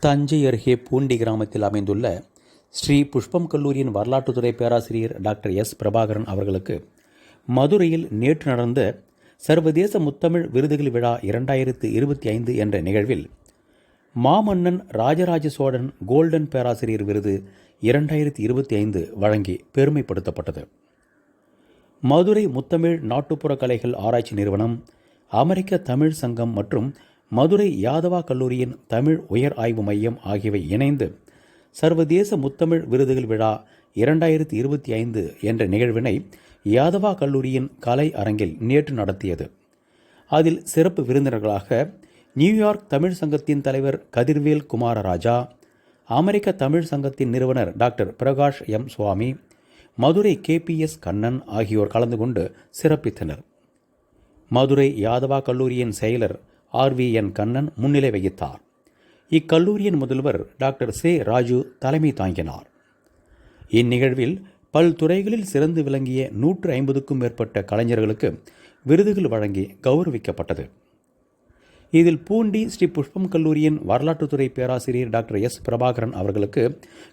தஞ்சை அருகே பூண்டி கிராமத்தில் அமைந்துள்ள ஸ்ரீ புஷ்பம் கல்லூரியின் வரலாற்றுத்துறை பேராசிரியர் டாக்டர் எஸ். பிரபாகரன் அவர்களுக்கு மதுரையில் நேற்று நடந்த சர்வதேச முத்தமிழ் விருதுகள் விழா இரண்டாயிரத்து இருபத்தி ஐந்து என்ற நிகழ்வில் மாமன்னன் ராஜராஜ சோழன் கோல்டன் பேராசிரியர் விருது இரண்டாயிரத்தி இருபத்தி ஐந்து வழங்கி பெருமைப்படுத்தப்பட்டது. மதுரை முத்தமிழ் நாட்டுப்புற கலைகள் ஆராய்ச்சி நிறுவனம் அமெரிக்க தமிழ் சங்கம் மற்றும் மதுரை யாதவா கல்லூரியின் தமிழ் உயர் ஆய்வு மையம் ஆகியவை இணைந்து சர்வதேச முத்தமிழ் விருதுகள் விழா இரண்டாயிரத்தி இருபத்தி ஐந்து என்ற நிகழ்வினை யாதவா கல்லூரியின் கலை அரங்கில் நேற்று நடத்தியது. அதில் சிறப்பு விருந்தினர்களாக நியூயார்க் தமிழ் சங்கத்தின் தலைவர் கதிர்வேல் குமாரராஜா அமெரிக்க தமிழ் சங்கத்தின் நிறுவனர் doctor Prakash M. Swamy Madurai KPS Kannan ஆகியோர் கலந்து கொண்டு சிறப்பித்தனர். மதுரை யாதவா கல்லூரியின் செயலர் ஆர் வி என் கண்ணன் முன்னிலை வகித்தார். இக்கல்லூரியின் முதல்வர் டாக்டர் சே. ராஜு தலைமை தாங்கினார். இந்நிகழ்வில் பல்துறைகளில் சிறந்து விளங்கிய நூற்று ஐம்பதுக்கும் மேற்பட்ட கலைஞர்களுக்கு விருதுகள் வழங்கி கௌரவிக்கப்பட்டது. இதில் பூண்டி ஸ்ரீ புஷ்பம் கல்லூரியின் வரலாற்றுத்துறை பேராசிரியர் டாக்டர் எஸ். பிரபாகரன் அவர்களுக்கு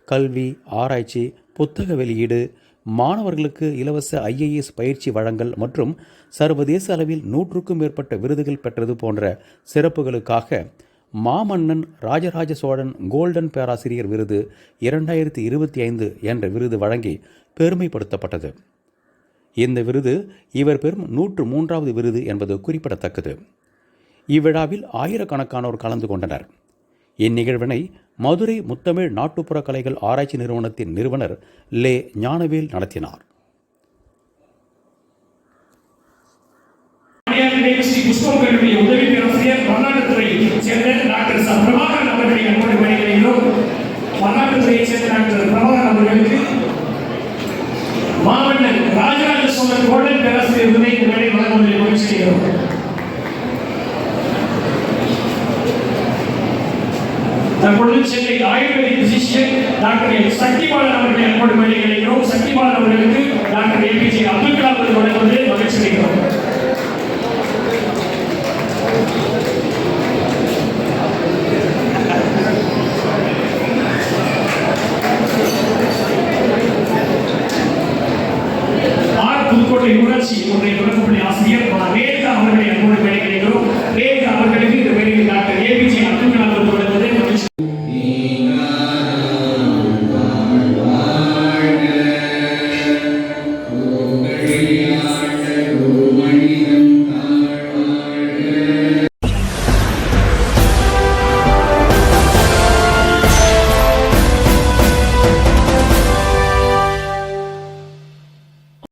கல்வி ஆராய்ச்சி புத்தக வெளியீடு மாணவர்களுக்கு இலவச ஐஏஎஸ் பயிற்சி வழங்கல் மற்றும் சர்வதேச அளவில் நூற்றுக்கும் மேற்பட்ட விருதுகள் பெற்றது போன்ற சிறப்புகளுக்காக மாமன்னன் ராஜராஜ சோழன் கோல்டன் பேராசிரியர் விருது இரண்டாயிரத்தி இருபத்தி ஐந்து என்ற விருது வழங்கி பெருமைப்படுத்தப்பட்டது. இந்த விருது இவர் பெறும் நூற்று மூன்றாவது விருது என்பது குறிப்பிடத்தக்கது. இவ்விழாவில் ஆயிரக்கணக்கானோர் கலந்து கொண்டனர். இந்நிகழ்வினை மதுரை முத்தமிழ் நாட்டுப்புற கலைகள் ஆராய்ச்சி நிறுவனத்தின் நிறுவனர் லே ஞானவேல் நடத்தினார். அடையாறு ஸ்ரீ புஷ்பம் கல்லூரி உதவி பேராசிரியர் வரலாற்றுத்துறையை சேர்ந்த டாக்டர் ச. பிரபாகரன் அவர்களை அன்போடு வழங்குகிறோம் வரலாற்றுத்துறையை சேர்ந்த டாக்டர் பிரபாகரன் அவர்களுக்கு மாமன்னர் ராஜராஜ சோழன் கோல்டன் பேராசிரியர் விருதை இந்த வேலை வழங்குவதில் மகிழ்ச்சி செய்கிறோம் தற்பொழுது Chennai ayurvedic physician doctor Sakthibalan அவர்களை அன்போடு வழங்குகிறோம் சக்திபாலன் அவர்களுக்கு டாக்டர் ஏபிஜே அப்துல் கலாம் அவர்கள் வழங்குவதில் மகிழ்ச்சி அடைகிறோம் ஆர் புதுக்கோட்டை ஊராட்சி ஒன்றிய